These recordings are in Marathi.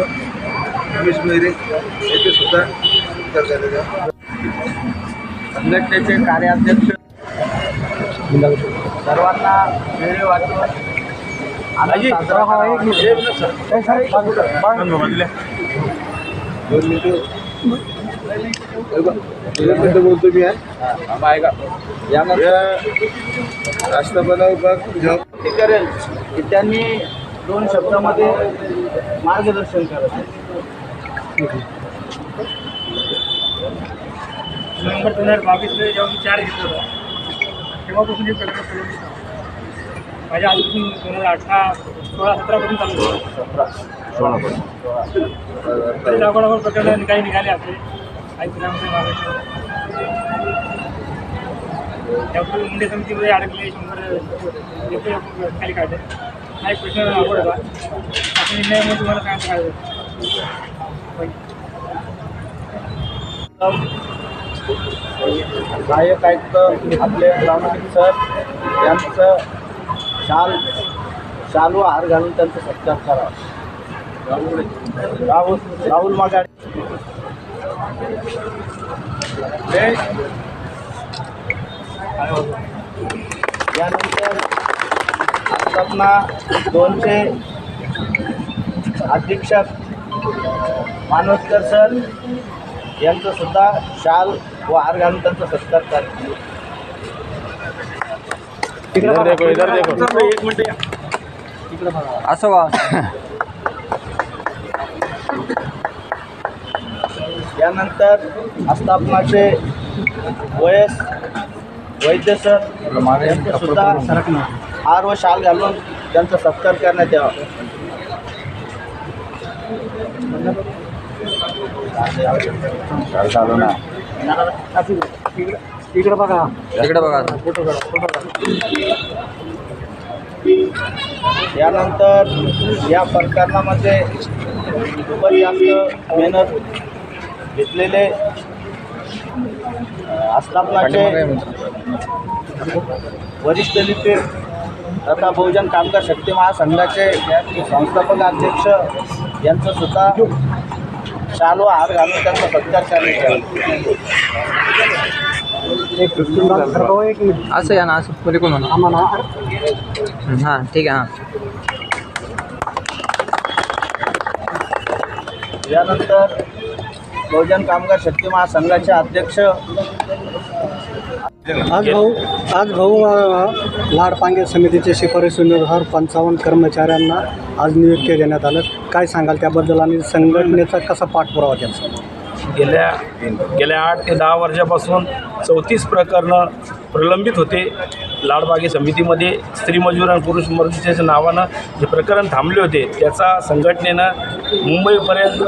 रमेश मोहिरे येथे सुद्धा उत्तर झालेले. संघटनेचे कार्याध्यक्ष. सर्वांना वेळे वाटून आनंद साजरा करावा. दोन मिनिटं. दोन मिनिटं बोलतो मी आहे यानंतर या आस्थापना विभाग जेव्हा विनंती करेल. की त्यांनी दोन शब्दामध्ये मार्गदर्शन करावं नोव्हेंबर दोन हजार बावीसला जेव्हा मी चार घेतलं होतं तेव्हापासून हे प्रकरण सुरू. माझ्या आधीपासून दोन हजार अठरा सोळा सतरापासून चालू होतं. दाखवडावर प्रकरण काही निघाले आपले काही पिलांचे मागायचे त्यापूर्वी मुंडे समितीमध्ये अडकले शंभर खाली काढले. हा एक प्रश्न आवड होता. अशा निर्णयामध्ये तुम्हाला काय सांगायचं गायक आयुक्त आपले प्रामाणिक सर यांचं शाल शालू हार घालून त्यांचा सत्कार करावा. राहुल राहुल मागाडे यानंतर स्थापना दोनचे अधीक्षक मानोजकर सर यांचं सुद्धा शाल व हार घालून त्यांचा सत्कार करतात एक मिनिट या. असं वा. यानंतर आस्थापनाचे वयस वैद्य सर सुद्धा हार व शाल घालून त्यांचा सत्कार करण्यात यावा. इकडे बघा. इकडे बघा. यानंतर या प्रकरणामध्ये खूपच जास्त मेहनत घेतलेले आस्थापनाचे वरिष्ठ लिपिक तथा बहुजन कामगार शक्ती महासंघाचे संस्थापक अध्यक्ष यांचं सुद्धा शालू हार घालून त्यांचा सत्कार असं या ना असं पलीकडून म्हणा हां ठीक आहे हां. यानंतर बहुजन कामगार शक्ती महासंघाचे अध्यक्ष. आज भाऊ आज भाऊ लाड पांगे समितीचे शिफारशीनुसार पंचावन्न कर्मचाऱ्यांना आज नियुक्त देण्यात आलं. काय सांगाल त्याबद्दल आणि संघटनेचा कसा पाठपुरावा केला? गेल्या गेल्या आठ ते दहा वर्षापासून चौतीस प्रकरणं प्रलंबित होते. लाडबागे समितीमध्ये स्त्री मजूर आणि पुरुष मजुरीच्या नावानं जे प्रकरण थांबले होते त्याचा संघटनेनं मुंबईपर्यंत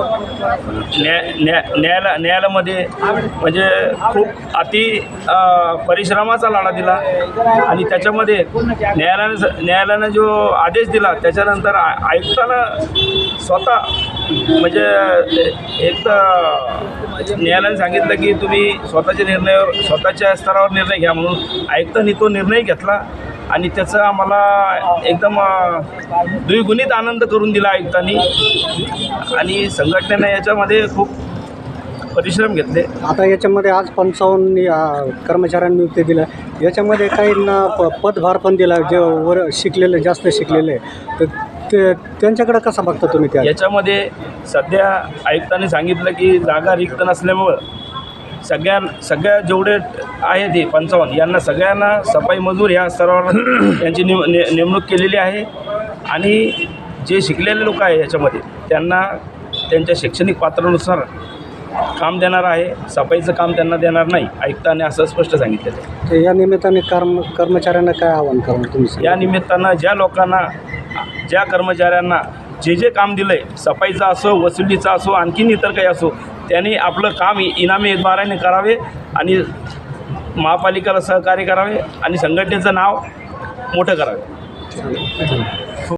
न्याय न्या न्यायालय न्यायालयामध्ये म्हणजे खूप अति परिश्रमाचा लाडा दिला आणि त्याच्यामध्ये न्यायालयानं न्यायालयानं जो आदेश दिला त्याच्यानंतर आयुक्तानं स्वतः म्हणजे एक तर म्हणजे न्यायालयाने सांगितलं की तुम्ही स्वतःचे निर्णय स्वतःच्या स्तरावर निर्णय घ्या म्हणून. आयुक्तांनी तो निर्णय घेतला आणि त्याचा आम्हाला एकदम द्विगुणित आनंद करून दिला आयुक्तांनी. आणि संघटनेनं याच्यामध्ये खूप परिश्रम घेतले. आता याच्यामध्ये आज पंचावन्न कर्मचाऱ्यांनी नियुक्ती दिलं. याच्यामध्ये काहींना प पदभार पण दिला जे वर शिकलेले जास्त शिकलेले. तर ते त्यांच्याकडे कसा बघता तुम्ही त्या? याच्यामध्ये सध्या आयुक्तांनी सांगितलं की जागा रिक्त नसल्यामुळं सगळ्या सगळ्या जेवढे आहेत हे पंचावन्न यांना सगळ्यांना सफाई मजूर ह्या स्तरावर यांची निम ने नेमणूक केलेली आहे. आणि जे शिकलेले लोक आहे याच्यामध्ये त्यांना त्यांच्या शैक्षणिक पात्रानुसार काम देणार आहे. सफाईचं काम त्यांना देणार नाही आयुक्तांनी असं स्पष्ट सांगितलेलं आहे. या निमित्ताने कर्म कर्मचाऱ्यांना काय आव्हान करून तुम्ही? या निमित्तानं ज्या लोकांना ज्या कर्मचाऱ्यांना जे जे काम दिलं आहे सफाईचं असो वसुलीचं असो आणखीन इतर काही असो त्यांनी आपलं काम इनामी द्वाराने करावे आणि महापालिकेला सहकार्य करावे आणि संघटनेचं नाव मोठं करावे.